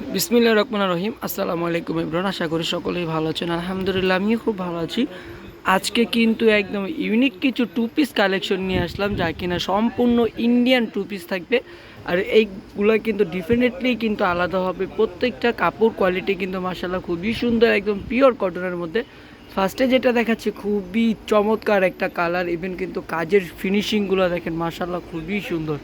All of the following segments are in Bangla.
বিসমিল্লা রহমান রহিম। আসসালামু আলাইকুম ইব্রান আশা করি সকলেই ভালো আছেন। আলহামদুলিল্লাহ, আমিও খুব ভালো আছি। আজকে কিন্তু একদম ইউনিক কিছু টু পিস কালেকশন নিয়ে আসলাম, যা কিনা সম্পূর্ণ ইন্ডিয়ান টু পিস থাকবে। আর এইগুলো কিন্তু ডিফিনেটলি কিন্তু আলাদা হবে। প্রত্যেকটা কাপড় কোয়ালিটি কিন্তু মাসাল্লাহ খুবই সুন্দর, একদম পিওর কটনের মধ্যে। ফার্স্টে যেটা দেখাচ্ছে, খুবই চমৎকার একটা কালার ইভেন কিন্তু কাজের ফিনিশিংগুলো দেখেন মাসাল্লাহ খুবই সুন্দর।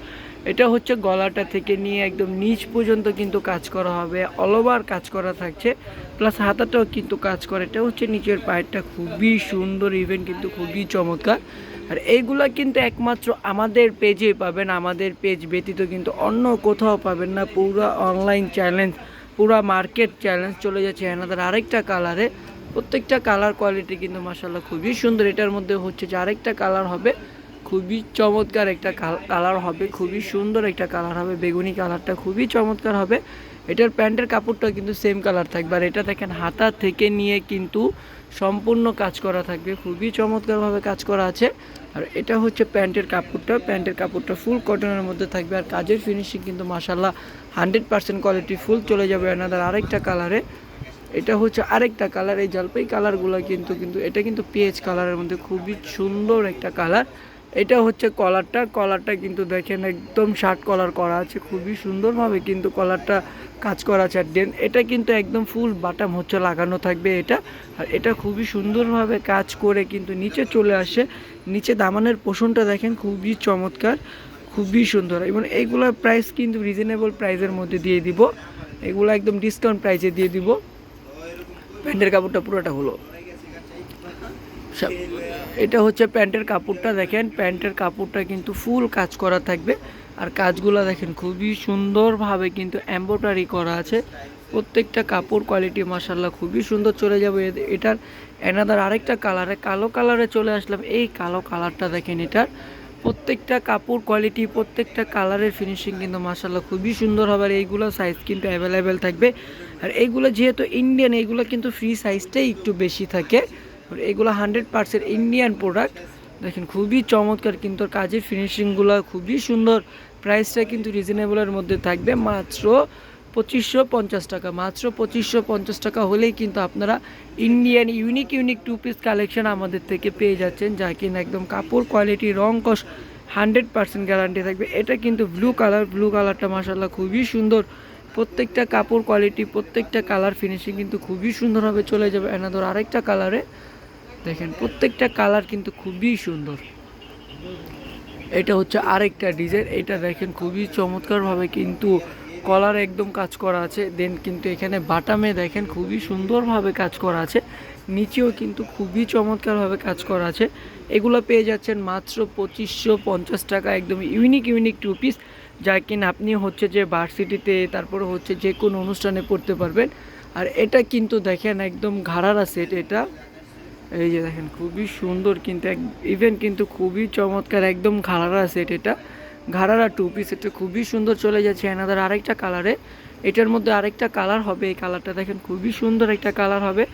এটা হচ্ছে গলাটা থেকে নিয়ে একদম নিচ পর্যন্ত কিন্তু কাজ করা হবে অল ওভার কাজ করা থাকছে প্লাস হাতাটাও কিন্তু কাজ করে, এটা হচ্ছে নিচের পায়েরটা খুবই সুন্দর ইভেন কিন্তু খুবই চমৎকার, আর এইগুলা কিন্তু একমাত্র আমাদের পেজে পাবেন, আমাদের পেজ ব্যতীত কিন্তু অন্য কোথাও পাবেন না, পুরো অনলাইন চ্যালেঞ্জ পুরো মার্কেট চ্যালেঞ্জ চলে যাচ্ছে এনাদের আরেকটা কালারে প্রত্যেকটা কালার কোয়ালিটি কিন্তু মাসাল্লাহ খুবই সুন্দর, এটার মধ্যে হচ্ছে যে আরেকটা কালার হবে খুবই চমৎকার একটা কালার হবে, খুবই সুন্দর একটা কালার হবে, বেগুনি কালারটা খুবই চমৎকার হবে। এটার প্যান্টের কাপড়টা কিন্তু সেম কালার থাকবে, আর এটা দেখেন হাতা থেকে নিয়ে কিন্তু সম্পূর্ণ কাজ করা থাকবে, খুবই চমৎকারভাবে কাজ করা আছে। আর এটা হচ্ছে প্যান্টের কাপড়টা প্যান্টের কাপড়টা ফুল কটনের মধ্যে থাকবে, আর কাজের ফিনিশিং কিন্তু মাসাল্লাহ হান্ড্রেড পার্সেন্ট কোয়ালিটি ফুল চলে যাবে এনাদের আরেকটা কালারে। এটা হচ্ছে আরেকটা কালার, এই জলপাই কালারগুলো কিন্তু কিন্তু এটা কিন্তু পেঁয়াজ কালারের মধ্যে খুবই সুন্দর একটা কালার এটা হচ্ছে কলারটা। কলারটা কিন্তু দেখেন একদম শার্ট কলার করা আছে, খুবই সুন্দরভাবে কিন্তু কলারটা কাজ করা আছে। আর দেন এটা কিন্তু একদম ফুল বাটাম হচ্ছে, লাগানো থাকবে এটা। আর এটা খুবই সুন্দরভাবে কাজ করে কিন্তু নিচে চলে আসে। নিচে দামানের পোষণটা দেখেন খুবই চমৎকার, খুবই সুন্দর। এবং এইগুলোর প্রাইস কিন্তু রিজনেবল প্রাইসের মধ্যে দিয়ে দিব। এগুলো একদম ডিসকাউন্ট প্রাইসে দিয়ে দিব। প্যান্টের কাপড়টা পুরোটা হলো। এটা হচ্ছে প্যান্টের কাপড়টা দেখেন। প্যান্টের কাপড়টা কিন্তু ফুল কাজ করা থাকবে। আর কাজগুলো দেখেন, খুবই সুন্দরভাবে কিন্তু এম্ব্রয়ডারি করা আছে। প্রত্যেকটা কাপড় কোয়ালিটি মাসাল্লাহ খুবই সুন্দর চলে যাবে। এটার এনাদার আরেকটা কালারে কালো কালারে চলে আসলাম। এই কালো কালারটা দেখেন এটার। প্রত্যেকটা কাপড় কোয়ালিটি প্রত্যেকটা কালারের ফিনিশিং কিন্তু মাসাল্লাহ খুবই সুন্দর হবে। আর এইগুলো সাইজ কিন্তু অ্যাভেলেবেল থাকবে। আর এইগুলো যেহেতু ইন্ডিয়ান এইগুলো কিন্তু ফ্রি সাইজটাই একটু বেশি থাকে। এগুলো হান্ড্রেড পার্সেন্ট ইন্ডিয়ান প্রোডাক্ট। দেখেন, খুবই চমৎকার কিন্তু কাজের ফিনিশিংগুলো, খুবই সুন্দর। প্রাইসটা কিন্তু রিজনেবলের মধ্যে থাকবে। মাত্র পঁচিশশো পঞ্চাশ টাকা। মাত্র পঁচিশশো পঞ্চাশ টাকা হলেই কিন্তু আপনারা Indian unique unique two piece collection আমাদের থেকে পেয়ে যাচ্ছেন, যা কিনা একদম কাপড় কোয়ালিটি রং কস, হান্ড্রেড পার্সেন্ট গ্যারান্টি থাকবে। এটা কিন্তু ব্লু কালার ব্লু কালারটা মাসাল্লাহ খুবই সুন্দর। প্রত্যেকটা কাপড় কোয়ালিটি প্রত্যেকটা কালার ফিনিশিং কিন্তু খুবই সুন্দরভাবে চলে যাবে। এনাদর আরেকটা কালারে দেখেন, প্রত্যেকটা কালার কিন্তু খুবই সুন্দর। এটা হচ্ছে আরেকটা ডিজাইন, এটা দেখেন খুবই চমৎকারভাবে কিন্তু কলার একদম কাজ করা আছে দেন কিন্তু এখানে বাটামে দেখেন খুবই সুন্দরভাবে কাজ করা আছে, নিচেও কিন্তু খুবই চমৎকারভাবে কাজ করা আছে। এগুলো পেয়ে যাচ্ছেন মাত্র পঁচিশশো পঞ্চাশ টাকা, একদম ইউনিক ইউনিক টু পিস যা কিনা আপনি হচ্ছে যে ভার্সিটিতে তারপরে হচ্ছে যে কোনো অনুষ্ঠানে পড়তে পারবেন। আর এটা কিন্তু দেখেন একদম ঘাড়ারা সেট এটা এই যে দেখেন, খুবই সুন্দর কিন্তু ইভেন কিন্তু খুবই চমৎকার, একদম ঘাড়ারা সেট এটা। ঘাড়ারা টু পিস এটা খুবই সুন্দর চলে যাচ্ছে এনাদের আরেকটা কালারে এটার মধ্যে আরেকটা কালার হবে, এই কালারটা দেখেন, খুবই সুন্দর একটা কালার হবে।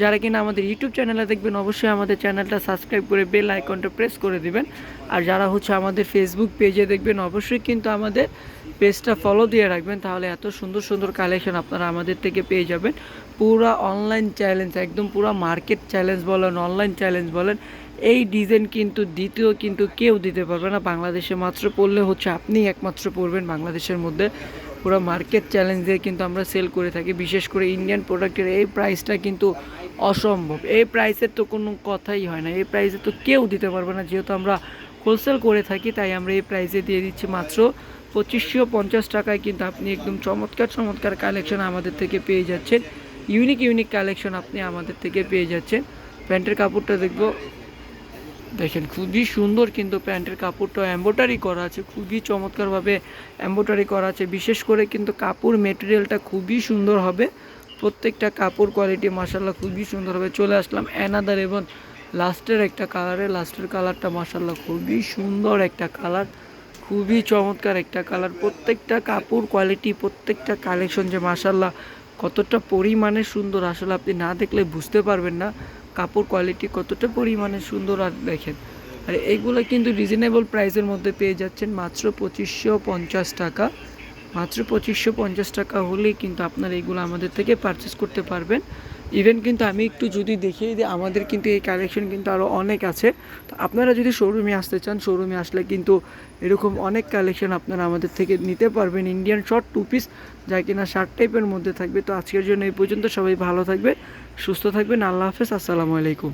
যারা কিনা আমাদের ইউটিউব চ্যানেলে দেখবেন, অবশ্যই আমাদের চ্যানেলটা সাবস্ক্রাইব করে বেল আইকনটা প্রেস করে দিবেন। আর যারা হচ্ছে আমাদের ফেসবুক পেজে দেখবেন, অবশ্যই কিন্তু আমাদের পেজটা ফলো দিয়ে রাখবেন, তাহলে এত সুন্দর সুন্দর কালেকশন আপনারা আমাদের থেকে পেয়ে যাবেন। পুরা অনলাইন চ্যালেঞ্জ একদম পুরা মার্কেট চ্যালেঞ্জ বলেন অনলাইন চ্যালেঞ্জ বলেন, এই ডিজাইন কিন্তু দ্বিতীয় কিন্তু কেউ দিতে পারবে না। বাংলাদেশে মাত্র পড়লে হচ্ছে আপনিই একমাত্র পড়বেন বাংলাদেশের মধ্যে। পুরো মার্কেট চ্যালেঞ্জ দিয়ে কিন্তু আমরা সেল করে থাকি, বিশেষ করে ইন্ডিয়ান প্রোডাক্টের এই প্রাইসটা কিন্তু অসম্ভব। এই প্রাইসের তো কোনো কথাই হয় না, এই প্রাইসে তো কেউ দিতে পারবে না, যেহেতু আমরা হোলসেল করে থাকি, তাই আমরা এই প্রাইসে দিয়ে দিচ্ছি মাত্র পঁচিশশো পঞ্চাশ টাকায়। কিন্তু আপনি একদম চমৎকার চমৎকার কালেকশন আমাদের থেকে পেয়ে যাচ্ছেন। ইউনিক ইউনিক কালেকশন আপনি আমাদের থেকে পেয়ে যাচ্ছেন। প্যান্টের কাপড়টা দেখব। দেখেন, খুবই সুন্দর কিন্তু প্যান্টের কাপড়টা এম্ব্রয়ডারি করা আছে, খুবই চমৎকারভাবে এম্ব্রয়ডারি করা আছে। বিশেষ করে কিন্তু কাপড় মেটেরিয়ালটা খুবই সুন্দর হবে। প্রত্যেকটা কাপড় কোয়ালিটি মাসাল্লাহ খুবই সুন্দর হবে। চলে আসলাম অ্যানাদার এবং লাস্টের একটা কালারে লাস্টের কালারটা মাসাল্লাহ খুবই সুন্দর একটা কালার, খুবই চমৎকার একটা কালার। প্রত্যেকটা কাপড় কোয়ালিটি প্রত্যেকটা কালেকশন যে মাসাল্লাহ কতটা পরিমাণে সুন্দর, আসলে আপনি না দেখলে বুঝতে পারবেন না কাপড় কোয়ালিটি কতটা পরিমাণে সুন্দর। আর দেখেন, আর এইগুলো কিন্তু রিজনেবল প্রাইসের মধ্যে পেয়ে যাচ্ছেন মাত্র পঁচিশশো পঞ্চাশ টাকা। মাত্র পঁচিশশো পঞ্চাশ টাকা হলেই কিন্তু আপনারা এগুলো আমাদের থেকে পারচেস করতে পারবেন। ইভেন কিন্তু আমি একটু যদি দেখিয়ে দিই, আমাদের কিন্তু এই কালেকশন কিন্তু আরও অনেক আছে। তো আপনারা যদি শোরুমে আসতে চান শোরুমে আসলে কিন্তু এরকম অনেক কালেকশন আপনারা আমাদের থেকে নিতে পারবেন। ইন্ডিয়ান শর্ট টু পিস যা কিনা শার্ট টাইপের মধ্যে থাকবে। তো আজকের জন্য এই পর্যন্ত সবাই ভালো থাকবে, সুস্থ থাকবেন। আল্লাহ হাফেজ, আসসালামু আলাইকুম।